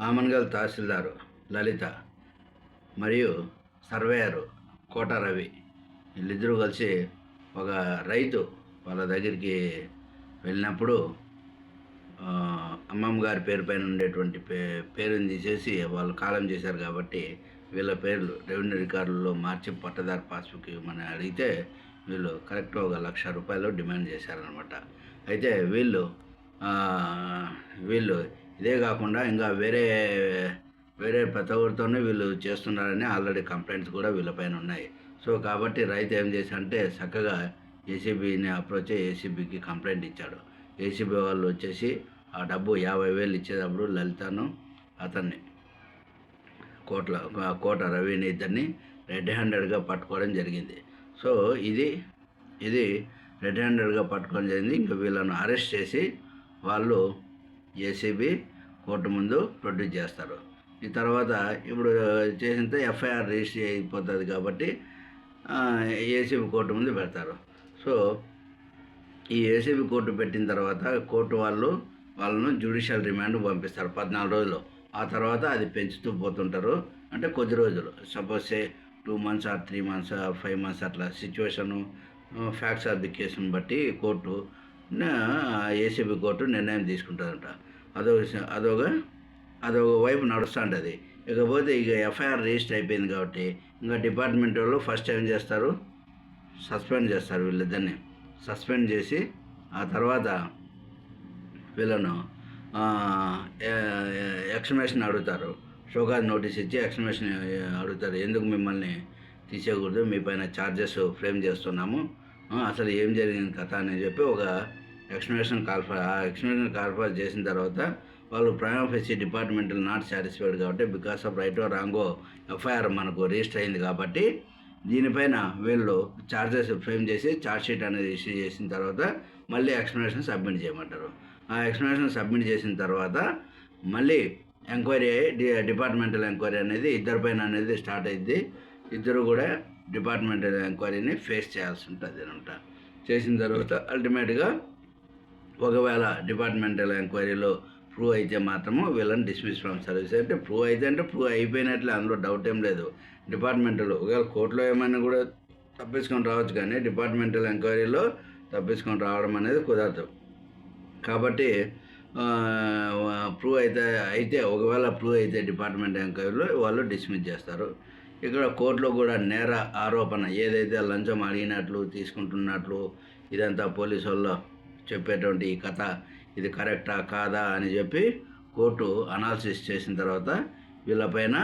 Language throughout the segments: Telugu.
ఆమన్గల్ తహసీల్దారు లలిత మరియు సర్వేయరు కోట రవి. వీళ్ళిద్దరూ కలిసి ఒక రైతు వాళ్ళ దగ్గరికి వెళ్ళినప్పుడు అమ్మమ్మ గారి పేరు పైన ఉండేటువంటి పే పేరుని తీసేసి వాళ్ళు కాలం చేశారు కాబట్టి వీళ్ళ పేర్లు రెవెన్యూ రికార్డుల్లో మార్చి పట్టదారు పాస్బుక్ ఇవ్వమని అడిగితే వీళ్ళు కరెక్ట్ ఒక లక్ష రూపాయలు డిమాండ్ చేశారనమాట అయితే వీళ్ళు వీళ్ళు ఇదే కాకుండా ఇంకా వేరే వేరే ప్రతి ఒక్కరితోనే వీళ్ళు చేస్తున్నారని ఆల్రెడీ కంప్లైంట్స్ కూడా వీళ్ళపైన ఉన్నాయి. సో కాబట్టి రైతు ఏం చేశారంటే చక్కగా ఏసీబీని అప్రోచ్ ఏసీబీకి కంప్లైంట్ ఇచ్చాడు. ఏసీబీ వాళ్ళు వచ్చేసి ఆ డబ్బు యాభై వేలు ఇచ్చేటప్పుడు లలితను అతన్ని కోట్ల కోట రవిని ఇద్దరిని రెడ్ హ్యాండెడ్గా పట్టుకోవడం జరిగింది. సో ఇది ఇది రెడ్ హ్యాండెడ్గా పట్టుకోవడం జరిగింది. ఇంకా వీళ్ళను అరెస్ట్ చేసి వాళ్ళు ఏసీబీ కోర్టు ముందు ప్రొడ్యూస్ చేస్తారు. ఈ తర్వాత ఇప్పుడు చేసిన ఎఫ్ఐఆర్ రిజిస్టర్ అయిపోతుంది కాబట్టి ఏసీబీ కోర్టు ముందు పెడతారు. సో ఈ ఏసీబీ కోర్టు పెట్టిన తర్వాత కోర్టు వాళ్ళు వాళ్ళను జ్యుడిషియల్ రిమాండ్ పంపిస్తారు పద్నాలుగు రోజులు. ఆ తర్వాత అది పెంచుతూ పోతుంటారు. అంటే కొద్ది రోజులు. Suppose say two months or three months or five months అట్లా సిచ్యువేషను ఫ్యాక్ట్స్ ఆఫ్ ది కేసును బట్టి కోర్టు ఏసీబీ కోర్టు నిర్ణయం తీసుకుంటుందంట. అదొక అదొక అదొక వైపు నడుస్తుంటుంది. ఇకపోతే ఇక ఎఫ్ఐఆర్ రిజిస్టర్ అయిపోయింది కాబట్టి ఇంకా డిపార్ట్మెంట్ వాళ్ళు ఫస్ట్ ఏం చేస్తారు? సస్పెండ్ చేస్తారు వీళ్ళిద్దరిని. సస్పెండ్ చేసి ఆ తర్వాత వీళ్ళను ఎక్స్మేషన్ అడుగుతారు. షోకాజ్ నోటీస్ ఇచ్చి ఎక్స్మేషన్ అడుగుతారు. ఎందుకు మిమ్మల్ని తీసేయకూడదు? మీ పైన ఛార్జెస్ ఫ్రేమ్ చేస్తున్నాము. అసలు ఏం జరిగింది కథ అని చెప్పి ఒక ఎక్స్ప్లెనేషన్ కాల్ఫర్ ఆ ఎక్స్ప్లెనేషన్ కాల్ఫర్ చేసిన తర్వాత వాళ్ళు prima facie departmental not satisfied కాబట్టి బికాస్ ఆఫ్ రైట్ రాంగో ఎఫ్ఐఆర్ మనకు రిజిస్టర్ అయింది కాబట్టి దీనిపైన వీళ్ళు ఛార్జెస్ ఫ్రేమ్ చేసి ఛార్జ్ షీట్ అనేది ఇష్యూ చేసిన తర్వాత మళ్ళీ ఎక్స్ప్లెనేషన్ సబ్మిట్ చేయమంటారు. ఆ ఎక్స్ప్లెనేషన్ సబ్మిట్ చేసిన తర్వాత మళ్ళీ ఎంక్వైరీ డి డిపార్ట్మెంటల్ ఎంక్వైరీ అనేది ఇద్దరిపైన అనేది స్టార్ట్ అయింది ఇద్దరు కూడా డిపార్ట్మెంటల్ ఎంక్వైరీని ఫేస్ చేయాల్సి ఉంటుంది అనమాట చేసిన తర్వాత అల్టిమేట్గా ఒకవేళ డిపార్ట్మెంటల్ ఎంక్వైరీలో ప్రూవ్ అయితే మాత్రము వీళ్ళని డిస్మిస్ ఫ్రమ్ సర్వీస్. అంటే ప్రూవ్ అయితే అంటే ప్రూవ్ అయిపోయినట్లే అందులో డౌట్ ఏం లేదు. డిపార్ట్మెంటల్ ఒకవేళ కోర్టులో ఏమైనా కూడా తప్పించుకొని రావచ్చు కానీ డిపార్ట్మెంటల్ ఎంక్వైరీలో తప్పించుకొని రావడం అనేది కుదరదు. కాబట్టి ప్రూవ్ అయితే అయితే ఒకవేళ ప్రూవ్ అయితే డిపార్ట్మెంట్ ఎంక్వైరీలో వాళ్ళు డిస్మిస్ చేస్తారు. ఇక్కడ కోర్టులో కూడా నేర ఆరోపణ ఏదైతే లంచం అడిగినట్లు తీసుకుంటున్నట్లు ఇదంతా పోలీసు వాళ్ళు చెప్పేటువంటి ఈ కథ. ఇది కరెక్టా కాదా అని చెప్పి కోర్టు అనాలిసిస్ చేసిన తర్వాత వీళ్ళపైన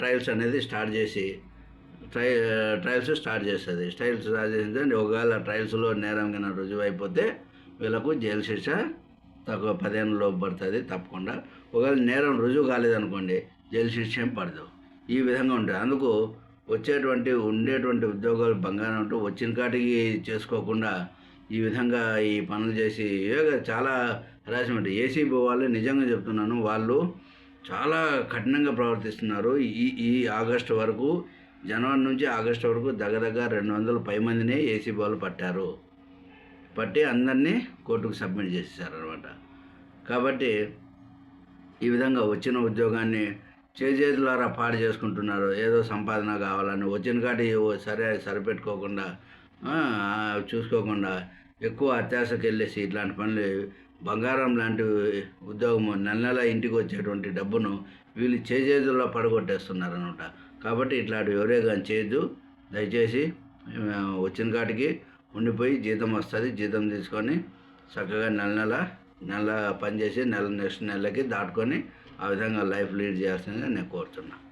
ట్రయల్స్ అనేది స్టార్ట్ చేసి ట్రై ట్రయల్స్ స్టార్ట్ చేస్తుంది. ట్రయల్స్ స్టార్ట్ చేసింది ఒకవేళ ట్రయల్స్లో నేరం కన్నా రుజువు అయిపోతే వీళ్ళకు జైలు శిక్ష తక్కువ పదిహేను లోపు పడుతుంది తప్పకుండా. ఒకవేళ నేరం రుజువు కాలేదనుకోండి జైలు శిక్ష పడదు. ఈ విధంగా ఉంటుంది. అందుకు వచ్చేటువంటి ఉండేటువంటి ఉద్యోగాలు బంగారం ఉంటూ వచ్చిన కాటికి చేసుకోకుండా ఈ విధంగా ఈ పనులు చేసి ఏదో చాలా హరాస్మెంట్ ఏసీబీ వాళ్ళు నిజంగా చెప్తున్నాను వాళ్ళు చాలా కఠినంగా ప్రవర్తిస్తున్నారు. ఈ ఈ ఆగస్టు వరకు జనవరి నుంచి ఆగస్టు వరకు దగ్గర రెండు వందల పై మందినే ఏసీబీ వాళ్ళు పట్టారు. పట్టి అందరినీ కోర్టుకు సబ్మిట్ చేసేసారు అనమాట కాబట్టి ఈ విధంగా వచ్చిన ఉద్యోగాన్ని చేజేతులారా పాడు చేసుకుంటున్నారు ఏదో సంపాదన కావాలని వచ్చిన కాటి సరే సరిపెట్టుకోకుండా చూసుకోకుండా ఎక్కువ అత్యాశకు వెళ్ళేసి ఇట్లాంటి పనులు బంగారం లాంటి ఉద్యోగం నెల నెల ఇంటికి వచ్చేటువంటి డబ్బును వీళ్ళు చేజేతుల్లో పడగొట్టేస్తున్నారు అనమాట కాబట్టి ఇట్లాంటివి ఎవరే కానీ చేయొద్దు. దయచేసి వచ్చిన కాటికి ఉండిపోయి జీతం వస్తుంది జీతం తీసుకొని చక్కగా నెల నెల నెల పనిచేసి నెల నెక్స్ట్ నెలకి దాటుకొని ఆ విధంగా లైఫ్ లీడ్ చేయాల్సిందిగా నేను కోరుతున్నాను.